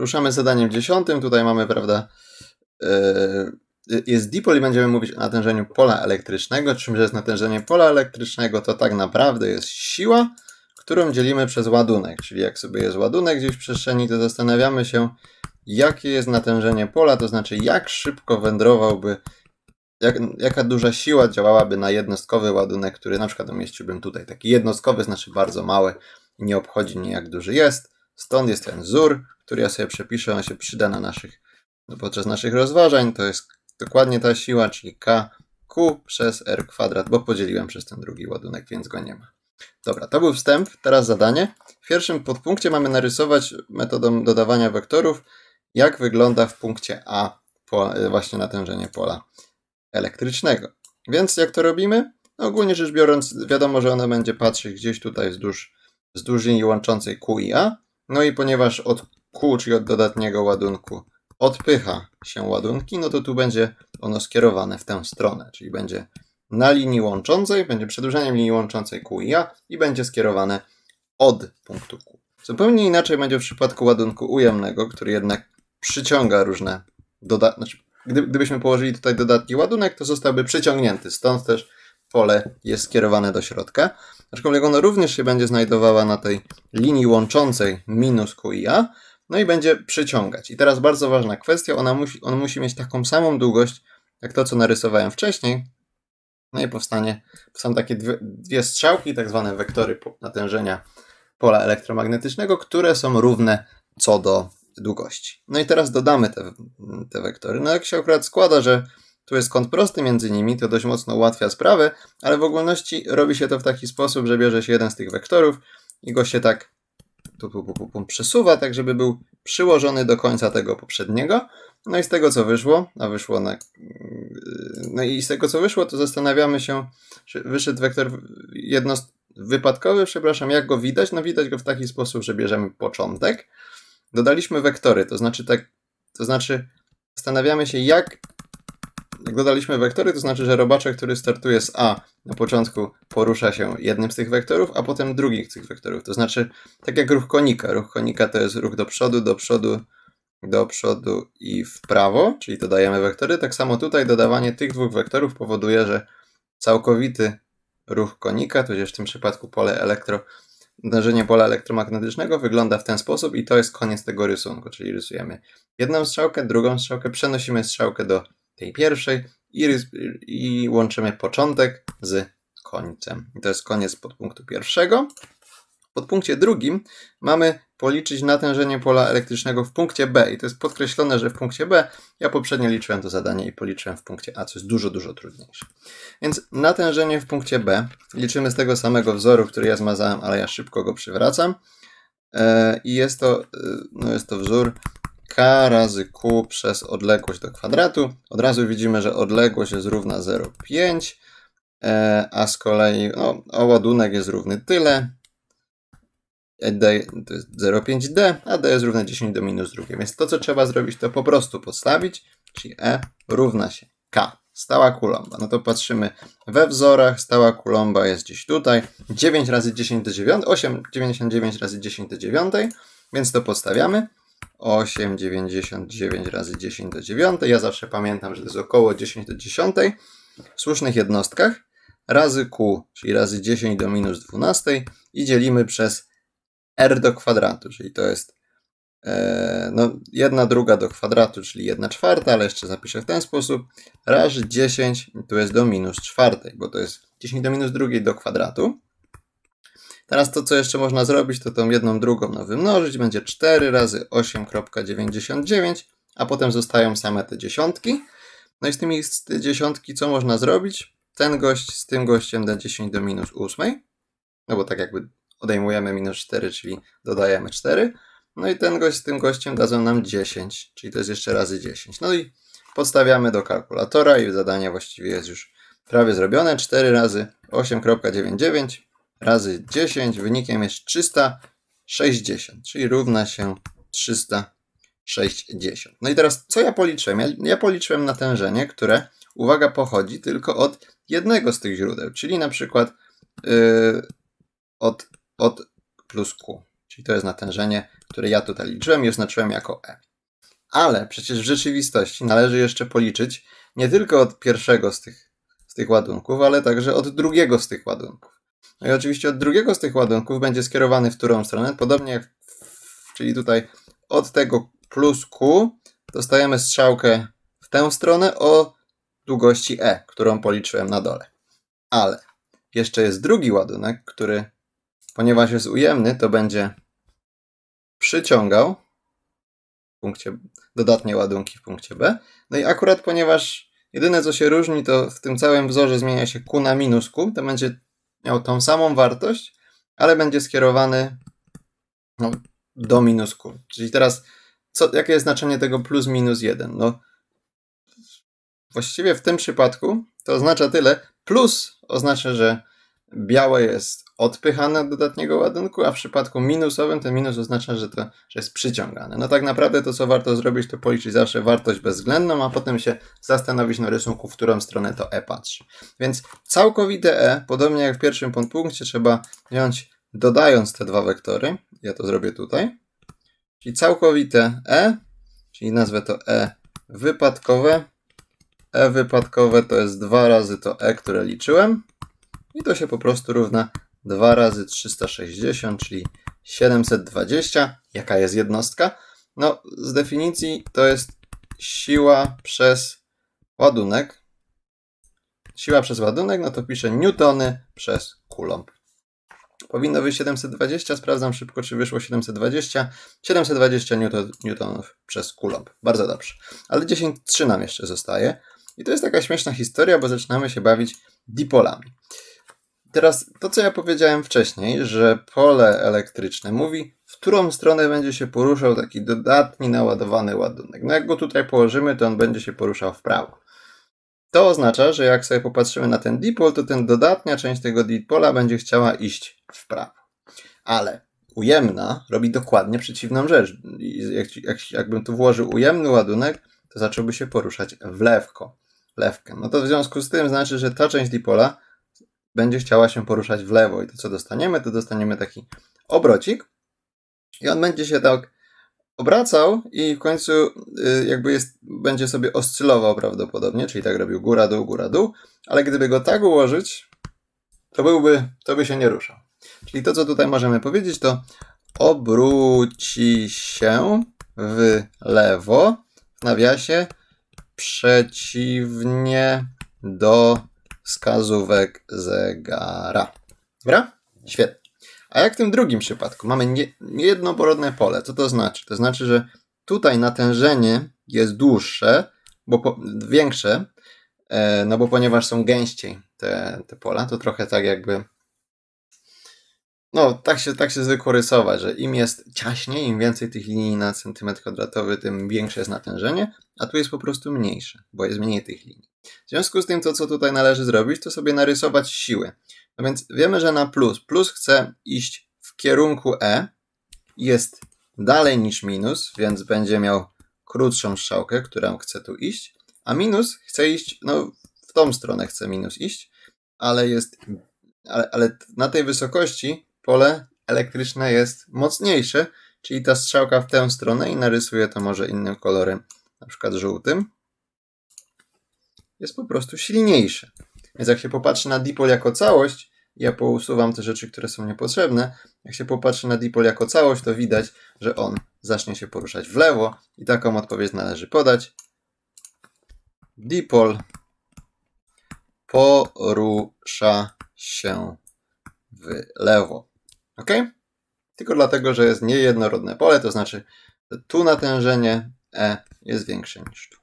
Ruszamy zadaniem dziesiątym. Tutaj mamy, prawda, yy, jest dipol i będziemy mówić o natężeniu pola elektrycznego. Czymże jest natężenie pola elektrycznego? To tak naprawdę jest siła, którą dzielimy przez ładunek. Czyli jak sobie jest ładunek gdzieś w przestrzeni, to zastanawiamy się, jakie jest natężenie pola, to znaczy jak szybko wędrowałby, jak, jaka duża siła działałaby na jednostkowy ładunek, który na przykład umieściłbym tutaj. Taki jednostkowy znaczy bardzo mały nie obchodzi mnie jak duży jest. Stąd jest ten wzór, który ja sobie przepiszę, on się przyda na naszych, no podczas naszych rozważań. To jest dokładnie ta siła, czyli K Q przez R kwadrat, bo podzieliłem przez ten drugi ładunek, więc go nie ma. Dobra, to był wstęp, teraz zadanie. W pierwszym podpunkcie mamy narysować metodą dodawania wektorów, jak wygląda w punkcie A po, właśnie natężenie pola elektrycznego. Więc jak to robimy? No ogólnie rzecz biorąc, wiadomo, że ono będzie patrzeć gdzieś tutaj wzdłuż, wzdłuż linii łączącej Q i A. No i ponieważ od Q, czyli od dodatniego ładunku, odpycha się ładunki, no to tu będzie ono skierowane w tę stronę, czyli będzie na linii łączącej, będzie przedłużeniem linii łączącej Q i A i będzie skierowane od punktu Q. Zupełnie inaczej będzie w przypadku ładunku ujemnego, który jednak przyciąga różne dodatki. Znaczy, gdy, gdybyśmy położyli tutaj dodatni ładunek, to zostałby przyciągnięty, stąd też pole jest skierowane do środka. Aczkolwiek ono również się będzie znajdowała na tej linii łączącej minus Q i A, no i będzie przyciągać. I teraz bardzo ważna kwestia, ona musi, on musi mieć taką samą długość, jak to, co narysowałem wcześniej. No i powstanie, powstaną takie dwie, dwie strzałki, tak zwane wektory natężenia pola elektromagnetycznego, które są równe co do długości. No i teraz dodamy te, te wektory. No jak się akurat składa, że jest kąt prosty między nimi, to dość mocno ułatwia sprawę, ale w ogólności robi się to w taki sposób, że bierze się jeden z tych wektorów i go się tak tu, tu, tu, tu przesuwa, tak żeby był przyłożony do końca tego poprzedniego. No i z tego co wyszło, a wyszło na. No i z tego co wyszło, to zastanawiamy się, czy wyszedł wektor jednost wypadkowy, przepraszam, jak go widać? No widać go w taki sposób, że bierzemy początek dodaliśmy wektory, to znaczy tak, to znaczy zastanawiamy się jak jak dodaliśmy wektory, to znaczy, że robaczek, który startuje z A na początku porusza się jednym z tych wektorów, a potem drugich z tych wektorów. To znaczy, tak jak ruch konika. Ruch konika to jest ruch do przodu, do przodu, do przodu i w prawo, czyli dodajemy wektory. Tak samo tutaj dodawanie tych dwóch wektorów powoduje, że całkowity ruch konika, tudzież w tym przypadku pole elektro Uderzenie pola elektromagnetycznego wygląda w ten sposób i to jest koniec tego rysunku, czyli rysujemy jedną strzałkę, drugą strzałkę, przenosimy strzałkę do tej pierwszej i, i łączymy początek z końcem. I to jest koniec podpunktu pierwszego. W podpunkcie drugim mamy policzyć natężenie pola elektrycznego w punkcie B. I to jest podkreślone, że w punkcie B ja poprzednio liczyłem to zadanie i policzyłem w punkcie A, co jest dużo, dużo trudniejsze. Więc natężenie w punkcie B liczymy z tego samego wzoru, który ja zmazałem, ale ja szybko go przywracam. E, I jest to, e, no jest to wzór k razy q przez odległość do kwadratu. Od razu widzimy, że odległość jest równa 0,5, e, a z kolei no, ładunek jest równy tyle, D to jest 0,5D, a D jest równe 10 do minus drugiej. Więc to, co trzeba zrobić, to po prostu podstawić, czyli E równa się K. Stała kulomba. No to patrzymy we wzorach. Stała kulomba jest gdzieś tutaj. 9 razy 10 do 9, 8,99 razy 10 do 9, więc to podstawiamy. 8,99 razy 10 do 9. Ja zawsze pamiętam, że to jest około 10 do 10 w słusznych jednostkach. Razy Q, czyli razy 10 do minus 12 i dzielimy przez r do kwadratu, czyli to jest e, no, jedna druga do kwadratu, czyli jedna czwarta, ale jeszcze zapiszę w ten sposób. Razy 10 tu jest do minus czwartej, bo to jest 10 do minus drugiej do kwadratu. Teraz to, co jeszcze można zrobić, to tą jedną drugą no, wymnożyć. Będzie 4 razy 8,99, a potem zostają same te dziesiątki. No i z tymi z te dziesiątki co można zrobić? Ten gość z tym gościem da 10 do minus 8. No bo tak jakby odejmujemy minus 4, czyli dodajemy 4. No i ten gość z tym gościem dadzą nam 10, czyli to jest jeszcze razy 10. No i podstawiamy do kalkulatora i zadanie właściwie jest już prawie zrobione. 4 razy 8,99 razy 10, wynikiem jest 360, czyli równa się 360. No i teraz co ja policzyłem? Ja, ja policzyłem natężenie, które, uwaga, pochodzi tylko od jednego z tych źródeł, czyli na przykład yy, od od plus Q. Czyli to jest natężenie, które ja tutaj liczyłem i oznaczyłem jako E. Ale przecież w rzeczywistości należy jeszcze policzyć nie tylko od pierwszego z tych, z tych ładunków, ale także od drugiego z tych ładunków. No i oczywiście od drugiego z tych ładunków będzie skierowany w którą stronę, podobnie jak, czyli tutaj od tego plus Q dostajemy strzałkę w tę stronę o długości E, którą policzyłem na dole. Ale jeszcze jest drugi ładunek, który, ponieważ jest ujemny, to będzie przyciągał w punkcie, dodatnie ładunki w punkcie B. No i akurat ponieważ jedyne co się różni, to w tym całym wzorze zmienia się Q na minus Q, to będzie miał tą samą wartość, ale będzie skierowany no, do minus Q. Czyli teraz, co, jakie jest znaczenie tego plus minus 1? No, właściwie w tym przypadku to oznacza tyle. Plus oznacza, że białe jest odpychane od dodatniego ładunku, a w przypadku minusowym ten minus oznacza, że to że jest przyciągane. No tak naprawdę to, co warto zrobić, to policzyć zawsze wartość bezwzględną, a potem się zastanowić na rysunku, w którą stronę to E patrzy. Więc całkowite E, podobnie jak w pierwszym podpunkcie, trzeba wziąć dodając te dwa wektory. Ja to zrobię tutaj. Czyli całkowite E, czyli nazwę to E wypadkowe. E wypadkowe to jest 2 razy to E, które liczyłem. I to się po prostu równa 2 razy 360, czyli 720. Jaka jest jednostka? No, z definicji to jest siła przez ładunek. Siła przez ładunek, no to piszę newtony przez coulomb. Powinno być 720, sprawdzam szybko, czy wyszło 720. 720 newton, newtonów przez coulomb. Bardzo dobrze. Ale 10,3 nam jeszcze zostaje. I to jest taka śmieszna historia, bo zaczynamy się bawić dipolami. Teraz to, co ja powiedziałem wcześniej, że pole elektryczne mówi, w którą stronę będzie się poruszał taki dodatni naładowany ładunek. No jak go tutaj położymy, to on będzie się poruszał w prawo. To oznacza, że jak sobie popatrzymy na ten dipol, to ten dodatnia część tego dipola będzie chciała iść w prawo. Ale ujemna robi dokładnie przeciwną rzecz. Jak, jak, jakbym tu włożył ujemny ładunek, to zacząłby się poruszać w lewko. Lewkę. No to w związku z tym znaczy, że ta część dipola będzie chciała się poruszać w lewo. I to co dostaniemy, to dostaniemy taki obrocik i on będzie się tak obracał i w końcu y, jakby jest, będzie sobie oscylował prawdopodobnie, czyli tak robił góra, dół, góra, dół, ale gdyby go tak ułożyć, to byłby, to by się nie ruszał. Czyli to, co tutaj możemy powiedzieć, to obróci się w lewo, w nawiasie, przeciwnie do wskazówek zegara. Dobra? Świetnie. A jak w tym drugim przypadku? Mamy nie, niejednoporodne pole. Co to znaczy? To znaczy, że tutaj natężenie jest dłuższe, bo po, większe, e, no bo ponieważ są gęściej te, te pola, to trochę tak jakby no, tak się, tak się zwykło rysować, że im jest ciaśniej, im więcej tych linii na centymetr kwadratowy, tym większe jest natężenie, a tu jest po prostu mniejsze, bo jest mniej tych linii. W związku z tym, to co tutaj należy zrobić, to sobie narysować siły. No więc wiemy, że na plus, plus chce iść w kierunku E, jest dalej niż minus, więc będzie miał krótszą strzałkę, którą chce tu iść, a minus chce iść, no w tą stronę chce minus iść, ale jest, ale, ale na tej wysokości pole elektryczne jest mocniejsze, czyli ta strzałka w tę stronę i narysuję to może innym kolorem, na przykład żółtym, jest po prostu silniejsze. Więc jak się popatrzy na dipol jako całość, ja pousuwam te rzeczy, które są niepotrzebne, jak się popatrzy na dipol jako całość, to widać, że on zacznie się poruszać w lewo i taką odpowiedź należy podać. Dipol porusza się w lewo. Ok? Tylko dlatego, że jest niejednorodne pole, to znaczy, tu natężenie E jest większe niż tu.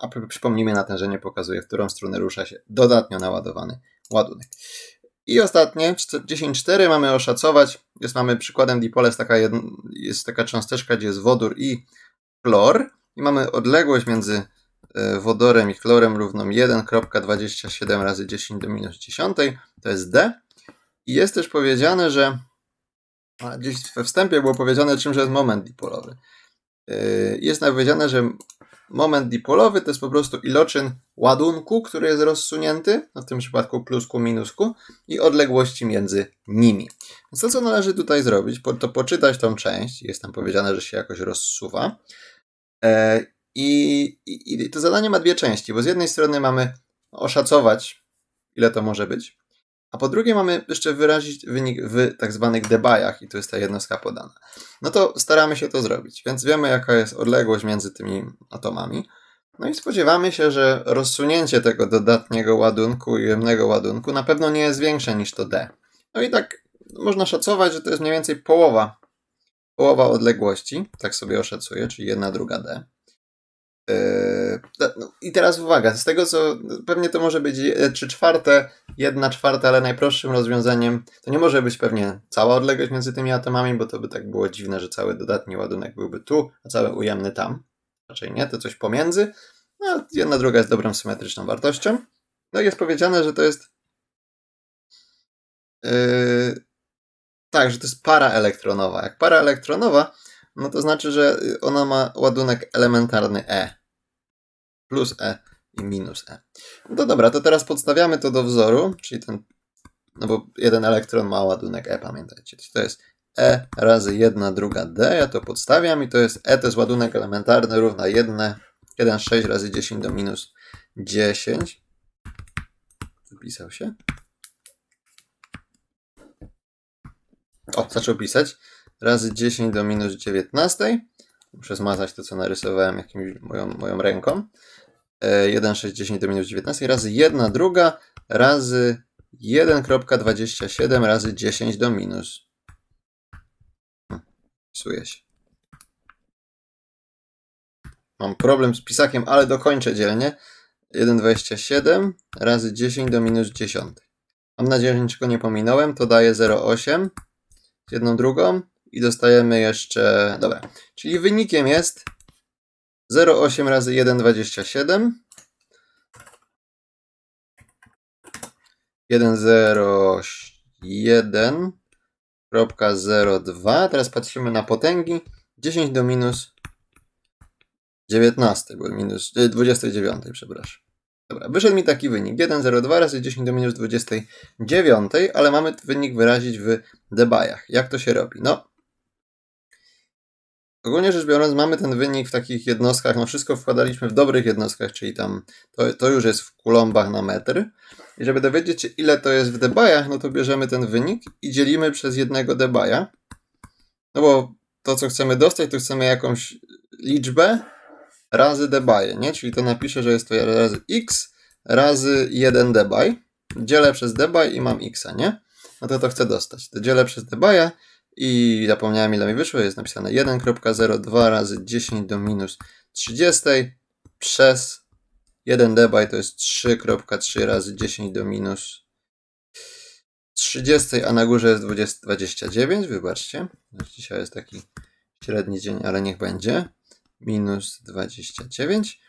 A przypomnijmy, natężenie pokazuje, w którą stronę rusza się dodatnio naładowany ładunek. I ostatnie, 10.4 mamy oszacować. Jest mamy przykładem dipola, jest taka, jedna, jest taka cząsteczka, gdzie jest wodór i chlor. I mamy odległość między e, wodorem i chlorem równą 1,27 razy 10 do minus 10. To jest D. I jest też powiedziane, że gdzieś we wstępie było powiedziane, czym jest moment dipolowy. Yy, jest powiedziane, że moment dipolowy to jest po prostu iloczyn ładunku, który jest rozsunięty, no w tym przypadku plusku, minusku, i odległości między nimi. Więc to, co należy tutaj zrobić, to poczytać tą część, jest tam powiedziane, że się jakoś rozsuwa. E, I, i, I to zadanie ma dwie części, bo z jednej strony mamy oszacować, ile to może być, a po drugie mamy jeszcze wyrazić wynik w tak zwanych debajach i tu jest ta jednostka podana. No to staramy się to zrobić, więc wiemy jaka jest odległość między tymi atomami. No i spodziewamy się, że rozsunięcie tego dodatniego ładunku i jemnego ładunku na pewno nie jest większe niż to D. No i tak można szacować, że to jest mniej więcej połowa, połowa odległości, tak sobie oszacuję, czyli jedna druga D. Yy, no, I teraz uwaga, z tego co pewnie to może być 3 czwarte, 1 czwarta, ale najprostszym rozwiązaniem to nie może być pewnie cała odległość między tymi atomami, bo to by tak było dziwne, że cały dodatni ładunek byłby tu, a cały ujemny tam. Raczej nie, to coś pomiędzy. No, jedna druga jest dobrą symetryczną wartością. No i jest powiedziane, że to jest yy, tak, że to jest para elektronowa. Jak para elektronowa, no to znaczy, że ona ma ładunek elementarny E. Plus E i minus E. No dobra, to teraz podstawiamy to do wzoru, czyli ten, no bo jeden elektron ma ładunek E, pamiętajcie. To jest E razy 1 druga D, ja to podstawiam i to jest E to jest ładunek elementarny równa 1, 1,6 razy 10 do minus 10. Wypisał się. O, zaczął pisać razy 10 do minus 19. Muszę zmazać to, co narysowałem jakimś moją, moją ręką. 1, 6, 10 do minus 19 razy 1 druga razy 1.27 razy 10 do minus. Pisuje hm, się. Mam problem z pisakiem, ale dokończę dzielnie. 1,27 razy 10 do minus 10. Mam nadzieję, że niczego nie pominąłem. To daje 0,8 z jedną drugą i dostajemy jeszcze, dobra, czyli wynikiem jest 0,8 razy 1,27 1,01.02 teraz patrzymy na potęgi 10 do minus 19, bo minus 29, przepraszam. Dobra, wyszedł mi taki wynik 1,02 razy 10 do minus 29, ale mamy wynik wyrazić w debajach. Jak to się robi? No, Ogólnie rzecz biorąc, mamy ten wynik w takich jednostkach, no wszystko wkładaliśmy w dobrych jednostkach, czyli tam to, to już jest w kulombach na metr. I żeby dowiedzieć się, ile to jest w debajach, no to bierzemy ten wynik i dzielimy przez jednego debaja. No bo to, co chcemy dostać, to chcemy jakąś liczbę razy debaje, nie? Czyli to napiszę, że jest to razy x razy 1 debaj. Dzielę przez debaj i mam x, nie? No to to chcę dostać. To dzielę przez debaja i zapomniałem ile mi wyszło, jest napisane 1.02 razy 10 do minus 30 przez 1 debaj to jest 3.3 razy 10 do minus 30, a na górze jest 20, 29, wybaczcie. Dzisiaj jest taki średni dzień, ale niech będzie. Minus 29.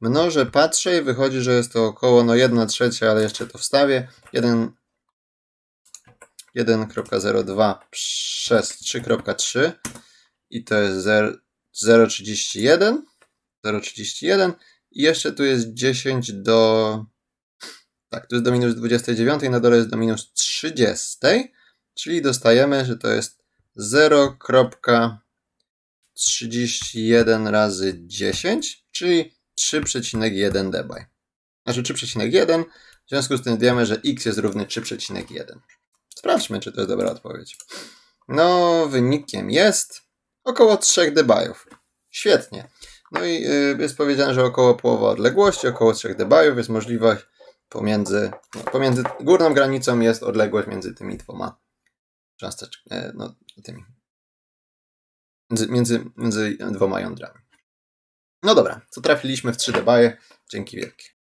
Mnożę, patrzę i wychodzi, że jest to około no 1 trzecia, ale jeszcze to wstawię. 1 1.02 przez 3.3 i to jest 0,31 0,31 i jeszcze tu jest 10 do tak, tu jest do minus 29 na dole jest do minus 30 czyli dostajemy, że to jest 0,31 razy 10 czyli 3,1 debaj znaczy 3,1 w związku z tym wiemy, że x jest równy 3,1 Sprawdźmy, czy to jest dobra odpowiedź. No, wynikiem jest około 3 debajów. Świetnie. No i y, jest powiedziane, że około połowa odległości, około 3 debajów jest możliwość pomiędzy, no, pomiędzy górną granicą jest odległość między tymi dwoma cząsteczkami, e, no, tymi, między, między, między dwoma jądrami. No dobra, to trafiliśmy w 3 debaje. Dzięki wielkie.